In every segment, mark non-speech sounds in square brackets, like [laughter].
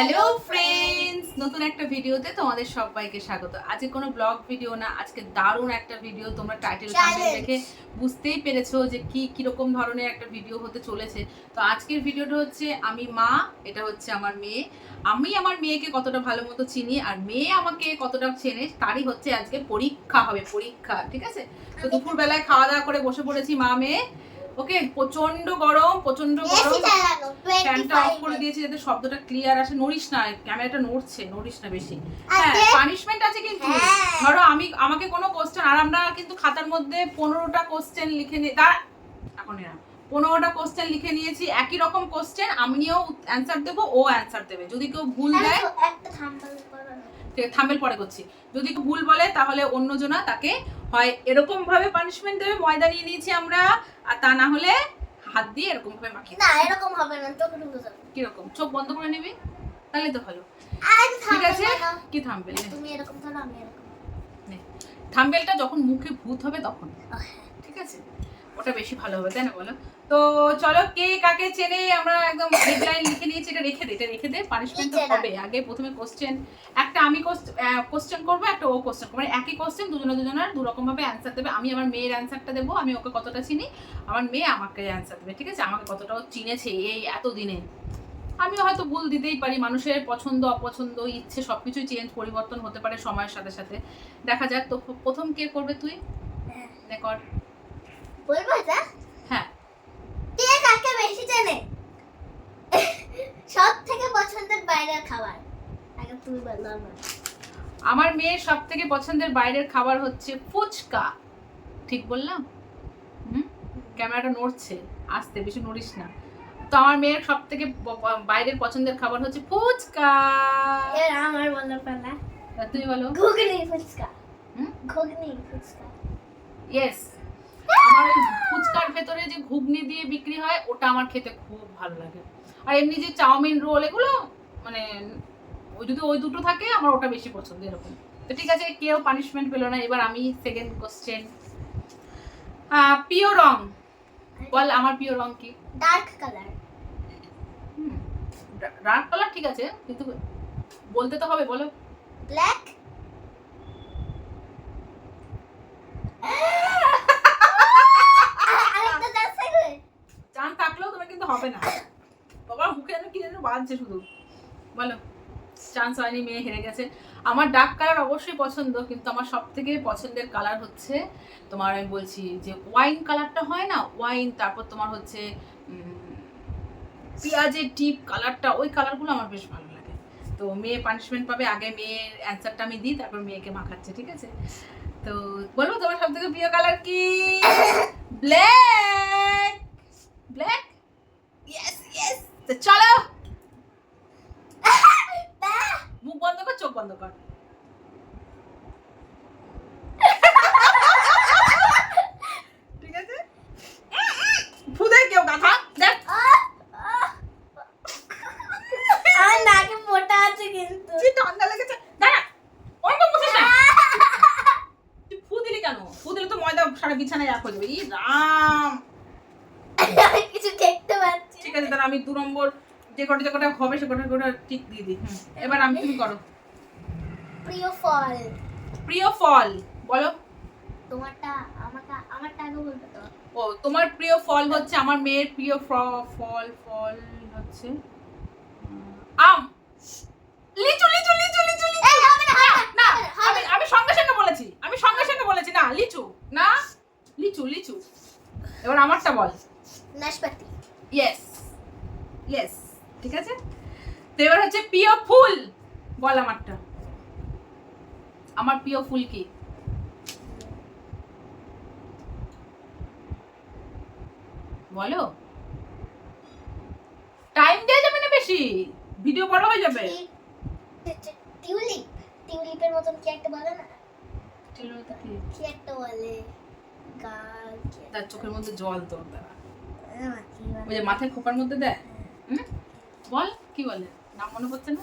Hello friends নতুন একটা ভিডিওতে তোমাদের সবাইকে স্বাগত। আজকে কোনো ব্লগ ভিডিও না আজকে দারুণ একটা ভিডিও তোমরা টাইটেল দেখে বুঝতেই পেরেছ যে কি কীরকম ধরনের একটা ভিডিও হতে চলেছে। তো আজকের ভিডিওটা হচ্ছে আমি মা এটা হচ্ছে আমার মেয়ে। আমি আমার মেয়েকে কতটা ভালো মতো চিনি আর মেয়ে আমাকে কতটা চেনে তারই হচ্ছে আজকে পরীক্ষা হবে পরীক্ষা ঠিক আছে? তো দুপুরবেলায় খাওয়া দাওয়া করে বসে পড়েছি মা মেয়ে ওকে প্রচণ্ড গরম প্রচণ্ড গরম। ফ্যানটা অফ করে দিয়েছি যাতে শব্দটা ক্লিয়ার আসে। নড়িস না ক্যামেরাটা নড়ছে নড়িস না বেশি। হ্যাঁ পানিশমেন্ট আছে কিন্তু। হ্যাঁ। ধরো আমি আমাকে কোনো কোশ্চেন আর আমরা কিন্তু খাতার মধ্যে পনেরোটা কোশ্চেন লিখে নিয়ে দাঁড়া এখন এরা। পনেরোটা কোশ্চেন লিখে নিয়েছি একই রকম কোশ্চেন আমিও অ্যান্সার দেবো ও অ্যান্সার দেবে। যদি কেউ ভুল দেয় একটা থাম্বনেল করো না। থামেল পরে করছি। যদি ভুল বলে তাহলে অন্যজনা তাকে হয় এরকম ভাবে পানিশমেন্ট দেবে ময়দা নিয়ে নিয়েছি আমরা আর তা না হলে হাত দিয়ে এরকম ভাবে মাখিয়ে না এরকম হবে না চোখ কীরকম? চোখ বন্ধ করে নিবি? তাহলে তো ভালো আজ ঠিক আছে? কি থাম্বেল? তুমি এরকম থাম্বেলটা যখন মুখে ভূত হবে তখন। হ্যাঁ। ঠিক আছে? ওটা বেশি ভালো হবে তাই না বলো? তো চলো কে কাকে চেনে আমরা একদম হেডলাইন লিখে নিয়েছি এটা রেখে দে এটা রেখে দে পানিশমেন্ট তো হবে। আগে প্রথমে কোশ্চেন একটা আমি কোশ্চেন করব একটা ও কোশ্চেন করব। মানে একই কোশ্চেন দুজনে দুজনের দু রকম ভাবে অ্যান্সার দেবে। আমি আমার মেয়ের অ্যান্সারটা দেবো আমি ওকে কতটা চিনি আমার মেয়ে আমাকে অ্যান্সার দেবে ঠিক আছে? আমাকে কতটা ও চিনেছে এই এত দিনে আমিও হয়তো ভুল দিতেই পারি মানুষের পছন্দ অপছন্দ ইচ্ছে সবকিছুই চেঞ্জ পরিবর্তন হতে পারে সময়ের সাথে সাথে। দেখা যাক তো প্রথম কে করবে তুই? হ্যাঁ। বলব হ্যাঁ। কে কাকে বেশি চেনে? সব থেকে পছন্দের বাইরের খাবার। আগে তুমি বল আমার। মেয়ের সব থেকে পছন্দের বাইরের খাবার হচ্ছে ফুচকা। ঠিক বললাম? হুম? ক্যামেরাটা নড়ছে। আসতে বেশি নড়িস না। তো আমার মেয়ের সব থেকে বাইরের পছন্দের খাবার হচ্ছে ফুচকা। এর আমার বলো পালা। তুই বলো? ঘুগনি ফুচকা। হুম? ঘুগনি ফুচকা। ইয়েস আমার ওই ফুচকার ভেতরে যে ঘুগনি দিয়ে বিক্রি হয় ওটা আমার খেতে খুব ভালো লাগে। আর এমনি যে চাউমিন রোল এগুলো মানে ওই যদি ওই দুটো থাকে আমার ওটা বেশি পছন্দ এরকম। তো ঠিক আছে কেউ পানিশমেন্ট পেল না। এবার আমি সেকেন্ড কোশ্চেন প্রিয় রং। বল আমার প্রিয় রং কি? ডার্ক কালার ডার্ক কালার ঠিক আছে কিন্তু বলতে তো হবে বলো। ব্ল্যাক [laughs] আরেকটা চান্স থাকবে চান থাকলেও তোমার কিন্তু হবে না। বাবা, মুখে যেন কি যেন বাজছে শুধু। বলো চান্স হয়নি, মেয়ে হেরে গেছে। আমার ডার্ক কালার অবশ্যই পছন্দ, কিন্তু আমার সব থেকে পছন্দের কালার হচ্ছে তোমার আমি বলছি যে ওয়াইন কালারটা হয় না? ওয়াইন তারপর তোমার হচ্ছে পেঁয়াজের ডিপ কালারটা ওই কালারগুলো আমার বেশ ভালো লাগে। তো মেয়ে পানিশমেন্ট পাবে, আগে মেয়ের অ্যান্সারটা আমি দিই, তারপর মেয়েকে মাখাচ্ছে, ঠিক আছে? তো বলব তোমার সব থেকে প্রিয় কালার কি? ব্ল্যাক ব্ল্যাক ইয়েস ইয়েস তো চলো। [laughs] মুখ বন্ধ কর চোখ বন্ধ কর। [laughs] ঠিক আছে? ফুদে কেউ গাথা দেখ। আমার নাকে মোটা আছে কিন্তু। ঠান্ডা লেগেছে। দাঁড়া ওরকম বসিস না। [laughs] তুই ফু দিলি কেন? ফু দিলে তো ময়দা সারা বিছানায় এক হয়ে যাবে। ই রাম আমি কিছু দেখতে পাচ্ছি ঠিক আছে তাহলে আমি দু নম্বর যে কটা যে কটা হবে সে কটা কটা ঠিক দিয়ে দিই। এবার আমি তুমি করো? প্রিয় ফল। প্রিয় ফল বলো। তোমারটা আমারটা আমারটা আগে বলবে তো। ও তোমার প্রিয় ফল হচ্ছে আমার মেয়ের প্রিয় ফল ফল হচ্ছে আম। লিচু লিচু লিচু লিচু না আমি আমি সঙ্গে সঙ্গে বলেছি আমি সঙ্গে সঙ্গে বলেছি না লিচু না লিচু লিচু। এবার আমারটা বল। নাশপাতি। ইয়েস ইয়েস ঠিক আছে? তো এবার হচ্ছে প্রিয় ফুল। বল আমারটা। আমার প্রিয় ফুল কি? বলো। টাইম দেওয়া যাবে না বেশি? ভিডিও বড় হয়ে যাবে। টিউলিপ। টিউলিপের মতন কি একটা বলে না? কি? একটা বলে? তার চোখের মধ্যে জল তোর। দ্বারা? ওই যে মাথায় খোপার মধ্যে দেয়? হুম? বল কি বলে? নাম মনে পড়ছে না?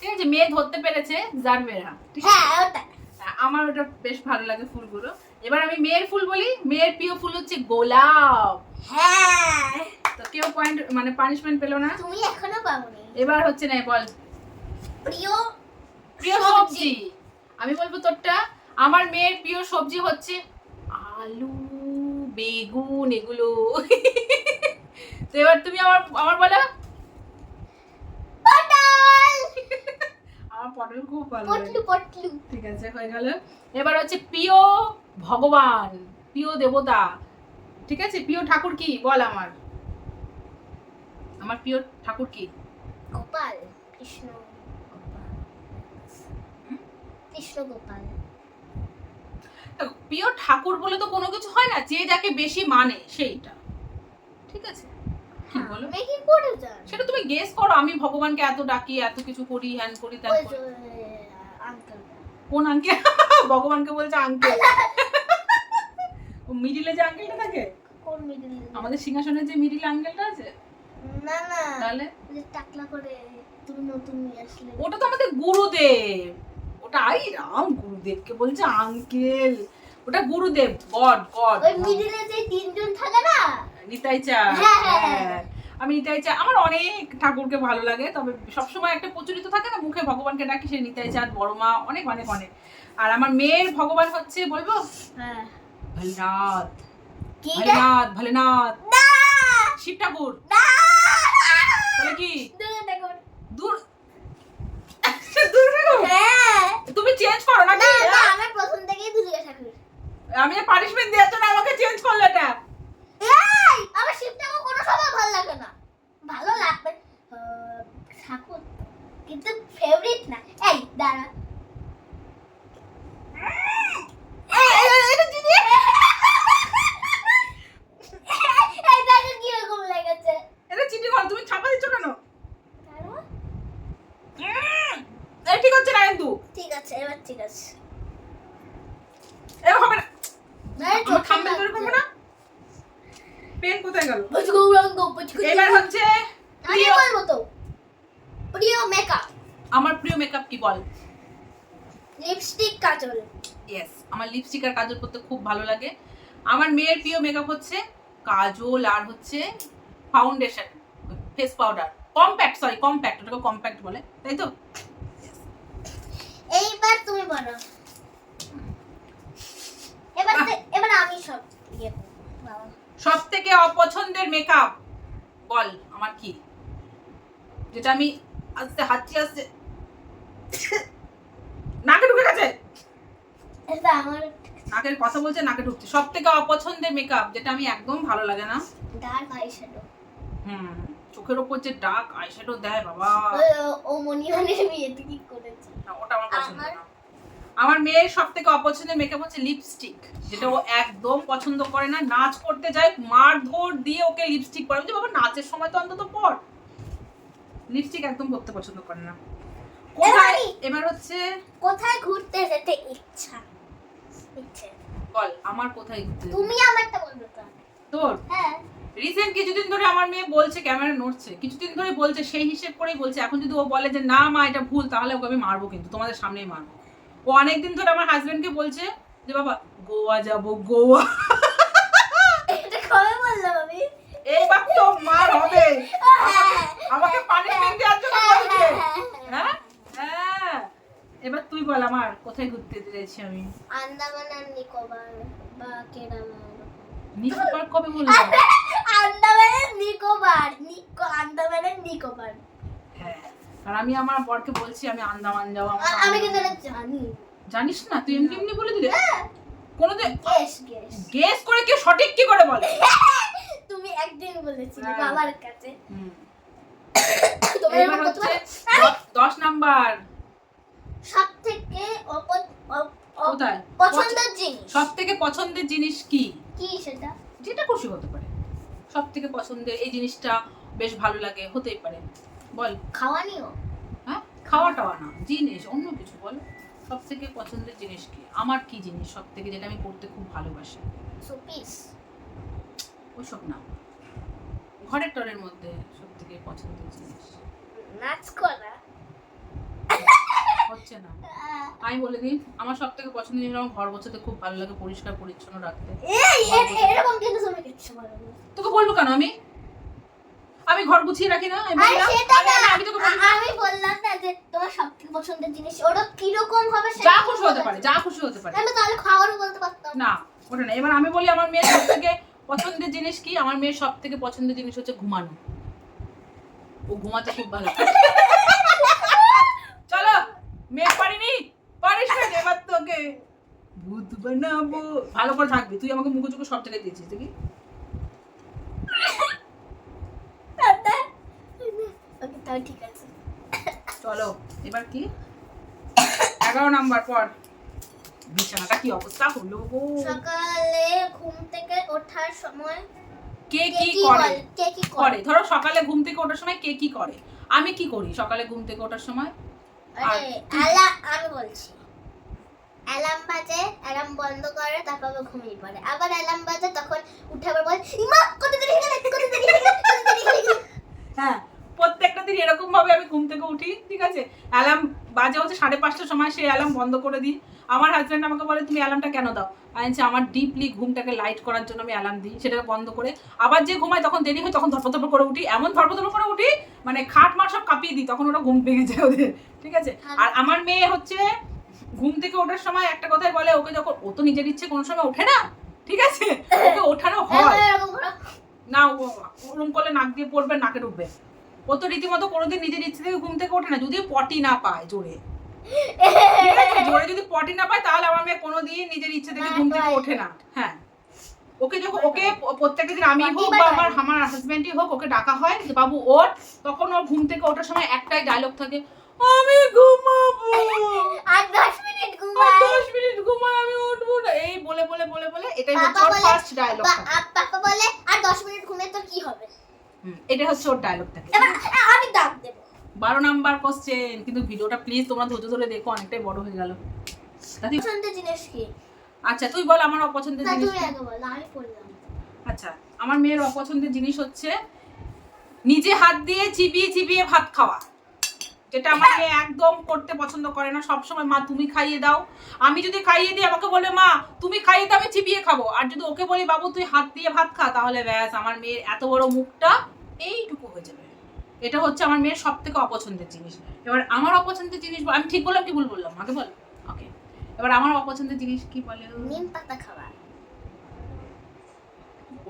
ঠিক আছে মেয়ে ধরতে পেরেছে জারবেরা ঠিক হ্যাঁ আমার ওটা বেশ ভালো লাগে ফুলগুলো। এবার আমি মেয়ের ফুল বলি মেয়ের প্রিয় ফুল হচ্ছে গোলাপ। হ্যাঁ। তো কেউ পয়েন্ট মানে পানিশমেন্ট পেল না? তুমি এখনও পাওনি। এবার হচ্ছে না বল। প্রিয় প্রিয় সবজি। আমি বলব তোরটা। আমার মেয়ের প্রিয় সবজি হচ্ছে আলু বেগুন এগুলো। তো এবার তুমি আমার আমার বলো। পটল। [laughs] আমার পটল খুব ভালো পটলু পটলু। ঠিক আছে হয়ে গেল। এবার হচ্ছে প্রিয় ভগবান প্রিয় দেবতা। ঠিক আছে প্রিয় ঠাকুর কি? বল আমার। আমার প্রিয় ঠাকুর কি? গোপাল কৃষ্ণ। কৃষ্ণ গোপাল। প্রিয় ঠাকুর বলে তো কোনো কিছু হয় না যে যাকে বেশি মানে সেইটা। ঠিক আছে? কি বলো? জানি সেটা তুমি গেস করো আমি ভগবানকে এত ডাকি এত কিছু করি হ্যান করি ত্যান করি। কোন আঙ্কেল [laughs] ভগবানকে বলছে আঙ্কেল মিডিলে যে আঙ্কেলটা থাকে? আমাদের সিংহাসনের যে মিডিল আঙ্কেলটা আছে? না না। তাহলে? টাকলা করে তুমি নতুন নিয়ে আসলে। ওটা তো আমাদের গুরুদেব। ওটা আই রাম গুরুদেবকে বলছে আঙ্কেল ওটা গুরুদেব গড গড ওই মিডিলে যে তিনজন থাকে না? নিতাই চা হ্যাঁ, হ্যাঁ, হ্যাঁ। আমি নিতাই চা আমার অনেক ঠাকুরকে ভালো লাগে তবে সবসময় একটা প্রচলিত থাকে না মুখে ভগবানকে ডাকি সে নিতাই চাঁদ বড় মা অনেক অনেক অনেক আর আমার মেয়ের ভগবান হচ্ছে বলব? ভোলেনাথ। ভোলেনাথ ভোলেনাথ। শিব ঠাকুর। তাহলে কি? দূর রাখো। হ্যাঁ তুমি চেঞ্জ করো না না না আমার প্রথম থেকেই দুর্গা ঠাকুর আমি পানিশমেন্ট দেওয়ার জন্য আমাকে চেঞ্জ করল এটা এই আমার শিবটাকে কোনো সময় ভালো লাগে না ভালো লাগবে আহ, ঠাকুর কিন্তু ফেভারিট না এই দাঁড়া এই, এই, এই, এটা দিদি। এই দেখো কীরকম লেগেছে এটা চিঠি করো তুমি ছাপা দিচ্ছ কেন দাঁড়া। উম, এটা ঠিক হচ্ছে না কিন্তু ঠিক আছে এবার ঠিক আছে এরকম হবে না মানে আমার থাম্বেল তৈরি করব না? পেন কোথায় গেল? এবার হচ্ছে আমি বলব তো প্রিয় মেকআপ আমার প্রিয় মেকআপ কি বল? লিপস্টিক কাজল। ইয়েস আমার লিপস্টিক আর কাজল করতে খুব ভালো লাগে। আমার মেয়ের প্রিয় মেকআপ হচ্ছে কাজল আর হচ্ছে foundation face powder compact sorry compact ওটাকে কম্প্যাক্ট বলে তাই তো? এইবার তুমি বলো। এবার তে- এবার আমি সব ইয়ে। সব থেকে অপছন্দের মেকআপ বল আমার কি? যেটা আমি আস্তে হাঁচি আসছে নাকে ঢুকে গেছে? আমার নাকের কথা বলছে নাকে ঢুকছে। সব থেকে অপছন্দের মেকআপ যেটা আমি একদম ভালো লাগে না? ডার্ক আইশ্যাডো হুম চোখের ওপর যে ডার্ক আইশ্যাডো দেয় বাবা। ও মনিমানের বিয়েতে কি করেছে না, ওটা আমার পছন্দ না। আমার মেয়ের সব থেকে অপছন্দের মেকআপ হচ্ছে লিপস্টিক যেটা ও একদম পছন্দ করে না। নাচ করতে যায় মারধর দিয়ে ওকে লিপস্টিক পরে বলছি, বাবা নাচের সময় তো অন্তত পর। লিপস্টিক একদম করতে পছন্দ করে না। কোথায়? এবার হচ্ছে কোথায় ঘুরতে যেতে ইচ্ছা? ইচ্ছে। বল আমার কোথায় ঘুরতে তুমি আমারটা বলবে তো। তোর? হ্যাঁ। রিসেন্ট কিছুদিন ধরে আমার মেয়ে বলছে ক্যামেরা নড়ছে। কিছুদিন ধরে বলছে সেই হিসেব করেই বলছে। এখন যদি ও বলে যে না মা এটা ভুল তাহলে ওকে আমি মারবো কিন্তু তোমাদের সামনেই মারবো। ও অনেকদিন ধরে আমার হাজবেন্ডকে বলছে যে বাবা গোয়া যাব গোয়া। কবে বললাম আমি? এইবার তো মার হবে। হ্যাঁ, আমাকে পানিশমেন্ট দেওয়ার জন্য হ্যাঁ, বলছে। হ্যাঁ, হ্যাঁ। হ্যাঁ? এবার তুই বল আমার কোথায় ঘুরতে চাইছি আমি? আন্দামান আর নিকোবর বা কেরালা নিকোবর কবে বললাম আন্দামানের নিকোবর। নিকো আন্দামানের নিকোবর। আর আমি আমার বরকে বলছি আমি আন্দামান যাব আমি কিন্তু এটা জানি। জানিস না? তুই এমনি এমনি বলে দিলে? কোনোদিন গেস গেস গেস করে কি সঠিক কি করে বলে? [laughs] তুমি একদিন বলেছিলে হ্যাঁ। বাবার কাছে। তোমার হচ্ছে দশ- নাম্বার। সব থেকে কোথায়? পছন্দের জিনিস। সব থেকে পছন্দের জিনিস কি? কি সেটা? যেটা খুশি হতে পারে। সব থেকে পছন্দের এই জিনিসটা বেশ ভালো লাগে হতেই পারে। বল। খাওয়া নিও হ্যাঁ? খাওয়া টাওয়া না জিনিস অন্য কিছু বল। সব থেকে পছন্দের জিনিস কি? আমার কি জিনিস সব থেকে যেটা আমি করতে খুব ভালোবাসি? সুপিস ওইসব না। ঘরের টরের মধ্যে সব থেকে পছন্দের জিনিস। নাচ করা? হচ্ছে না। আমি বলে দিই আমার সব থেকে পছন্দের জিনিস আমার ঘর গোছাতে খুব ভালো লাগে পরিষ্কার পরিচ্ছন্ন রাখতে। এরকম কিন্তু। তোকে বলব কেন আমি? আমি ঘর গুছিয়ে রাখি না আমি আমি- বললাম না যে তোমার সবথেকে পছন্দের জিনিস ওটা কীরকম হবে যা খুশি হতে পারে যা খুশি হতে পারে। আমি তাহলে খাওয়ারও বলতে পারতাম। না ওটা না এবার আমি বলি আমার মেয়ের সব থেকে পছন্দের জিনিস কি? আমার মেয়ের সব থেকে পছন্দের জিনিস হচ্ছে ঘুমানো। ও ঘুমাতে খুব ভালো চলো মেয়ে পারিনি? পারিস না এবার তোকে ভূত বানাবো। ভালো করে থাকবি তুই আমাকে মুখে চুখে সব জায়গায় দিয়েছিস দেখি। ওকে তাহলে ঠিক আছে। চলো এবার কি? এগারো নাম্বার পর। বিছানাটা কি অবস্থা হলো গো? সকালে ঘুম থেকে ওঠার সময় কে কে করে? কে কি করে? ধরো সকালে ঘুম থেকে ওঠার সময় কে কি করে? আমি কি করি সকালে ঘুম থেকে ওঠার সময়? আরে অ্যালা আমি বলছি। অ্যালার্ম বাজে অ্যালার্ম বন্ধ করে তারপর আবার ঘুমিয়ে পড়ে। আবার অ্যালার্ম বাজে তখন উঠে আবার বলে ইমা কত দেরি হয়ে গেল কত দেরি হয়ে গেল কত দেরি হয়ে গেল। হ্যাঁ প্রত্যেকটা দিন এরকম ভাবে আমি ঘুম থেকে উঠি ঠিক আছে? অ্যালার্ম বাজে হচ্ছে সাড়ে পাঁচটার সময় সেই অ্যালার্ম বন্ধ করে দিই। আমার হাজব্যান্ড আমাকে বলে তুমি অ্যালার্মটা কেন দাও? আমি আমার ডিপলি ঘুমটাকে লাইট করার জন্য আমি অ্যালার্ম দিই সেটাকে বন্ধ করে। আবার যে ঘুমায় তখন দেরি হয় তখন ধরপধর করে উঠি। এমন ধরপধর করে উঠি মানে খাট মার সব কাঁপিয়ে দিই তখন ওরা ঘুম ভেঙে যায় ওদের ঠিক আছে? আর আমার মেয়ে হচ্ছে ঘুম থেকে ওঠার সময় একটা কথাই বলে ওকে যখন ও তো নিজের ইচ্ছে কোনো সময় ওঠে না ঠিক আছে? ওকে ওঠানো হয় হ্যাঁ, করো। না ওরম করলে নাক দিয়ে পড়বে নাকে ঢুকবে। ও তো রীতিমতো কোনোদিন নিজের ইচ্ছে থেকে ঘুম থেকে ওঠে না যদি পটি না পায় জোরে? জোরে যদি পটি না পায় তাহলে আমার মেয়ে কোনোদিন নিজের ইচ্ছে থেকে ঘুম থেকে ওঠে না। হ্যাঁ। ওকে যখন ওকে প্রত্যেকটা দিন আমি হোক বা আমার আমার হাজবেন্ডই হোক ওকে ডাকা হয় যে বাবু ওঠ। তখন ওর ঘুম থেকে ওঠার সময় একটাই ডায়লগ থাকে আমি ঘুমাবো। আর দশ মিনিট আর ঘুমায় দশ মিনিট ঘুমাই আমি উঠবো না। এই বলে বলে বলে বলে এটাই হচ্ছে ওর ফার্স্ট ডায়লগ পাপা বলে আর দশ মিনিট ঘুমিয়ে তোর কি হবে? এটা হচ্ছে ওর ডায়লগ থাকে। আমি ডাক দেবো। বারো নাম্বার কোশ্চেন কিন্তু ভিডিওটা প্লিজ তোমরা ধৈর্য ধরে দেখো অনেকটাই বড় হয়ে গেল। পছন্দের জিনিস কি? আচ্ছা তুই বল আমার অপছন্দের জিনিস কি? আগে বলো আমি বললাম আচ্ছা আমার মেয়ের অপছন্দের জিনিস হচ্ছে নিজে হাত দিয়ে চিবিয়ে চিবিয়ে ভাত খাওয়া। যেটা আমার মেয়ে একদম করতে পছন্দ করে না সবসময় মা তুমি খাইয়ে দাও। আমি যদি খাইয়ে দিই আমাকে বলে মা তুমি খাইয়ে দাও আমি চিবিয়ে খাব। আর যদি ওকে বলি বাবু তুই হাত দিয়ে ভাত খা তাহলে ব্যাস আমার মেয়ের এত বড় মুখটা এইটুকু হয়ে যাবে। এটা হচ্ছে আমার মেয়ের সব থেকে অপছন্দের জিনিস। এবার আমার অপছন্দের জিনিস আমি ঠিক বললাম কি ভুল বললাম? আগে বল। ওকে এবার আমার অপছন্দের জিনিস কি বলে? নিম পাতা খাওয়া।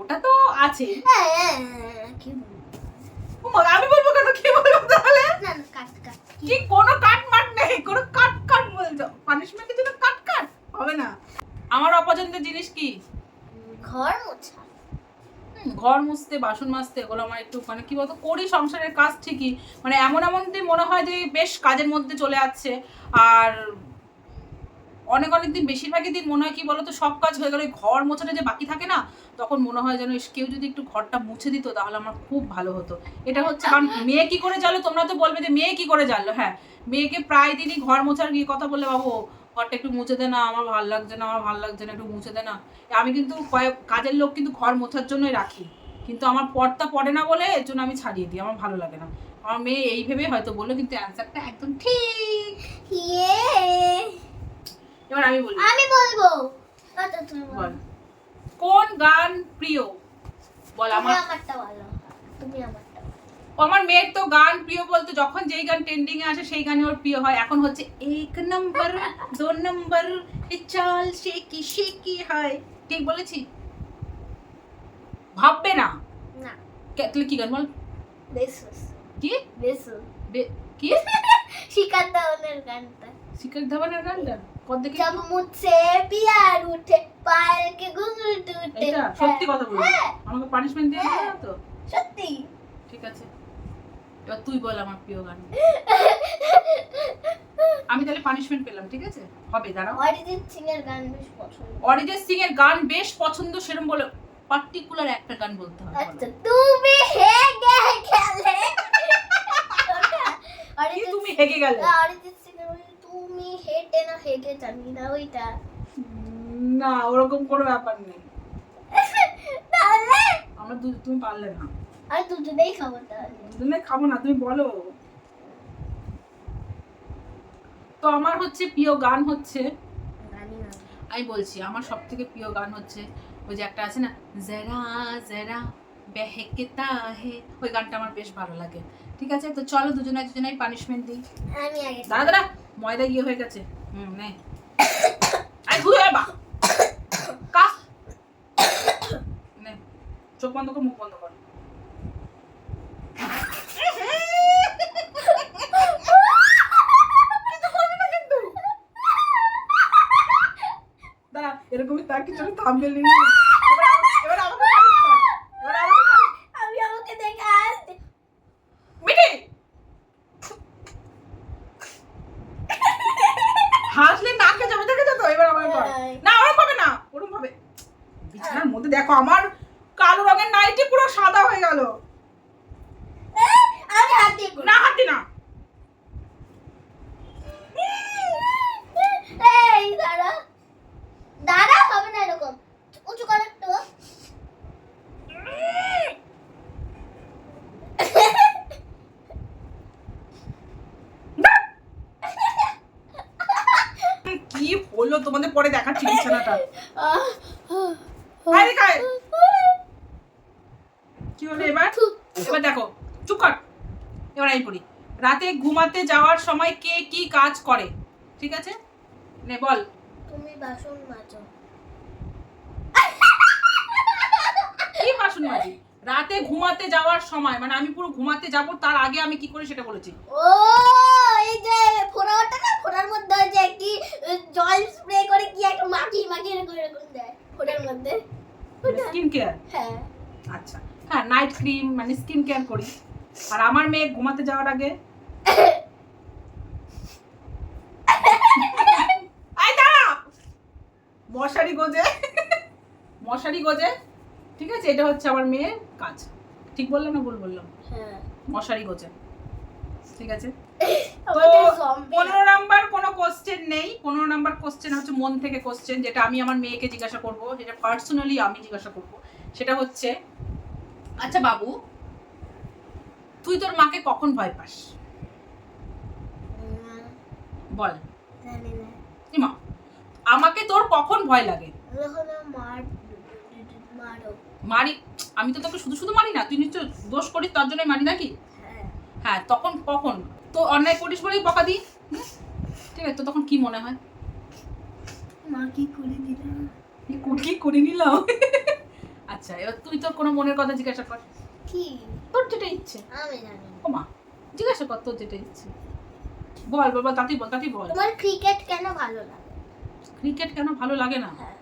ওটা তো আছে। হ্যাঁ, হ্যাঁ, হ্যাঁ, কি আমি বলব কেন? কি বলব তাহলে? কি কোনো কাট মাট নেই কোনো কাট কাট বলছো? পানিশমেন্টের জন্য কাট কাট? হবে না। আমার অপছন্দের জিনিস কি? ঘর মোছা। ঘর মুছতে বাসন মাজতে এগুলো আমার একটু মানে কি বলতো করি সংসারের কাজ ঠিকই। মানে এমন এমন মনে হয় যে বেশ কাজের মধ্যে চলে যাচ্ছে আর অনেক অনেক দিন বেশিরভাগই দিন মনে হয় কি বলতো, সব কাজ হয়ে গেলে ঘর মোছাটা যে বাকি থাকে না, তখন মনে হয় যেন কেউ যদি একটু ঘরটা মুছে দিত তাহলে আমার খুব ভালো হতো। এটা হচ্ছে কারণ মেয়ে কি করে জানলো? তোমরা তো বলবে যে মেয়ে কি করে জানলো? হ্যাঁ মেয়েকে প্রায় দিনই ঘর মোছার গিয়ে কথা বললে, বাবু, ঘরটা একটু মুছে দে না, আমার ভালো লাগছে না, আমার ভালো লাগছে না, একটু মুছে দে না। আমি কিন্তু কয়েক কাজের লোক কিন্তু ঘর মোছার জন্যই রাখি। কিন্তু আমার পড়তা পড়ে না বলে এর জন্য আমি ছাড়িয়ে দিই, আমার ভালো লাগে না। আমার মেয়ে এই ভেবে হয়তো বলল, কিন্তু অ্যান্সারটা একদম ঠিক। ইয়ে। এবার আমি বলি। আমি বলব। আচ্ছা তুমি বল। কোন গান প্রিয়? বল আমার। আমারটা বলো। তুমি আমারটা আমার মেয়ের তো গান প্রিয় বলতে যখন যেই গান ট্রেন্ডিং এ আসে সেই গানই ওর প্রিয় হয়। এখন হচ্ছে এক নম্বর দো নম্বর চাল সে কি সে কি হয়? ঠিক বলেছি? ভাববে না। না। কে- তাহলে কি গান বল? বেসুস। কি? বেসু বে- কি? [laughs] শিকার দাওনের গানটা। শিকার ধাবানের গানটা? পর দেখি মুছে পিয়ার উঠে পালকে গুগল টুটে সত্যি কথা বল হ্যাঁ। আমাকে পানিশমেন্ট দিয়ে হ্যাঁ। তো? সত্যি। ঠিক আছে। এবার তুই বল আমার প্রিয় গান। [laughs] আমি তাহলে পানিশমেন্ট পেলাম ঠিক আছে? হবে দাঁড়াও। অরিজিৎ সিং এর গান বেশ পছন্দ। অরিজিৎ সিং এর গান বেশ পছন্দ সেরকম বলে পার্টিকুলার একটা গান বলতে হবে আচ্ছা তুমি হেগে গেলে। তুমি হেগে গেলে? অরিজিৎ হেঁটে না হেগে জানি না ওইটা না ওরকম কোনো ব্যাপার নেই। তাহলে? আমরা তুমি পারলে না। আর দুজনেই খাব তাহলে। দুজনে খাব না তুমি বলো। তো আমার হচ্ছে প্রিয় গান হচ্ছে আমি বলছি আমার সব থেকে প্রিয় গান হচ্ছে ওই যে একটা আছে না জেরা জেরা বেহেকেতা হে ওই গানটা আমার বেশ ভালো লাগে। ঠিক আছে? তো চলো দুজনে দুজনাই পানিশমেন্ট দিই। আমি আগে দাঁড়া দাঁড়া ময়দা ইয়ে হয়ে গেছে। হুম নে। আই ধুয়ে বা কা নে চোখ বন্ধ কর মুখ বন্ধ কর। এরকমই তার কিছু থামবেল নিয়ে এবার আমাকে- এবার আমাকে punish কর। এবার আমাকে punish- আমি আমাকে দেখে আসতে মিঠি হাসলে নাকে যাবে দেখে তো এবার আমার কর হ্যাঁ। না ওরম ভাবে না ওরম ভাবে বিছানার মধ্যে দেখো আমার কালো রঙের নাইটি পুরো সাদা হয়ে গেল। আমি হাত দিয়ে করি। না হাতি না। এই দাঁড়া। দাঁড়া হবে না এরকম। উঁচু কর একটু। কি হলো তোমাদের পরে দেখাচ্ছি বিছানাটা? আরে কি হলো এবার? এবার দেখো চুপ কর। এবার আমি পড়ি। রাতে ঘুমাতে যাওয়ার সময় কে কি কাজ করে? ঠিক আছে? নে বল। তুমি বাসন মাজো। কি বাসন মাজি? রাতে ঘুমাতে যাওয়ার সময় মানে আমি পুরো ঘুমাতে যাব তার আগে আমি কি করি সেটা বলেছি? ও এই যে ফোড়াটা না ফোড়ার মধ্যে যে কি জল স্প্রে করে কি একটা মাটি এরকম এরকম দেয় ফোড়ার মধ্যে। স্কিন কেয়ার হ্যাঁ। আচ্ছা। হ্যাঁ নাইট ক্রিম মানে স্কিন কেয়ার করি। আর আমার মেয়ে ঘুমাতে যাওয়ার আগে [laughs] মশারি গোজে। মশারি গোজে। ঠিক আছে? এটা হচ্ছে আমার মেয়ের কাজ। ঠিক বললাম না ভুল বললাম? হ্যাঁ। মশারি গোজে। ঠিক আছে? [laughs] তো পনেরো নাম্বার কোনো কোশ্চেন নেই। পনেরো নাম্বার কোশ্চেন হচ্ছে মন থেকে কোশ্চেন যেটা আমি আমার মেয়েকে জিজ্ঞাসা করব যেটা পার্সোনালি আমি জিজ্ঞাসা করব। সেটা হচ্ছে আচ্ছা বাবু তুই তোর মাকে কখন ভয় পাস? বল। জানি না। ইমা আমাকে তোর কখন ভয় লাগে? মার আমি তো তোকে শুধু শুধু মারি না তুই নিশ্চয় দোষ করিস তার জন্যই মারি নাকি? হ্যাঁ। হ্যাঁ তখন কখন? তো অন্যায় করিস বলেই বকা দিই ঠিক আছে তো তখন কি মনে হয়? মা কি করে দিলাম কি করে নিলাম? [laughs] আচ্ছা এবার তুই তোর কোনো মনের কথা জিজ্ঞাসা কর। কি? তোর যেটা ইচ্ছে। আমি জানি। ও মা জিজ্ঞাসা কর তোর যেটা ইচ্ছে। বল বাবা তাতি বল তাতি বল। তোমার ক্রিকেট কেন ভালো লাগে? ক্রিকেট কেন ভালো লাগে না? হ্যাঁ।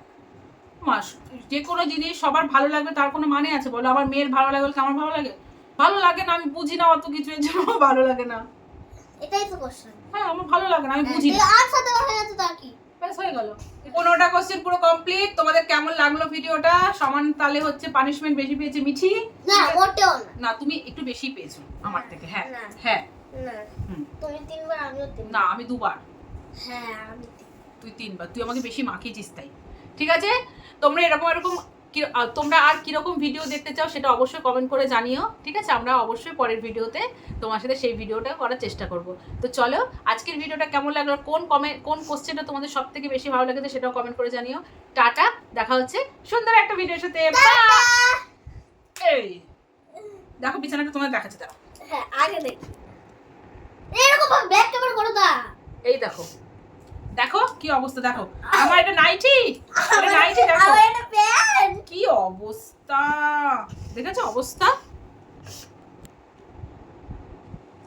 যে কোনো জিনিস সবার ভালো লাগবে তার কোনো মানে আছে? বলো আমার মেয়ের ভালো লাগে বলে আমার ভালো লাগে? ভালো লাগে না আমি বুঝি না অত কিছু এর জন্য ভালো লাগে না। এটাই তো কোশ্চেন হ্যাঁ আমার ভালো লাগে না আমি বুঝি না। আর সাথে হয়ে গেছে তার কি? ব্যাস হয়ে গেল। পনেরোটা কোশ্চেন পুরো কমপ্লিট তোমাদের কেমন লাগল ভিডিওটা? সমান তালে হচ্ছে পানিশমেন্ট বেশি পেয়েছে মিঠি? না মোটেও না। না তুমি একটু বেশি পেয়েছ আমার থেকে হ্যাঁ। হ্যাঁ। না। তুমি তিনবার আমিও তিনবার। না আমি দুবার। হ্যাঁ আমি তুই তিনবার তুই আমাকে বেশি মাখিয়েছিস তাই। ঠিক আছে? তোমরা এরকম এরকম তোমরা আর কীরকম ভিডিও দেখতে চাও সেটা অবশ্যই কমেন্ট করে জানিও ঠিক আছে? আমরা অবশ্যই পরের ভিডিওতে তোমার সাথে সেই ভিডিওটা করার চেষ্টা করব। তো চলো আজকের ভিডিওটা কেমন লাগল? কোন কমেন্ট কোন কোশ্চেনটা তোমাদের সব থেকে বেশি ভালো লেগেছে সেটাও কমেন্ট করে জানিও। টাটা দেখা হচ্ছে সুন্দর একটা ভিডিওর সাথে! এই দেখো বিছানাটা তোমাদের দেখাচ্ছে দাও হ্যাঁ আগে দেখি। এরকম ব্যাক ক্যামেরা করো দা এই দেখো। দেখো কি অবস্থা দেখো। আমার এটা নাইটি? নাইটি দেখো। কি অবস্থা? দেখেছ অবস্থা?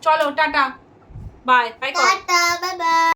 চলো tata. Bye bye tata bye bye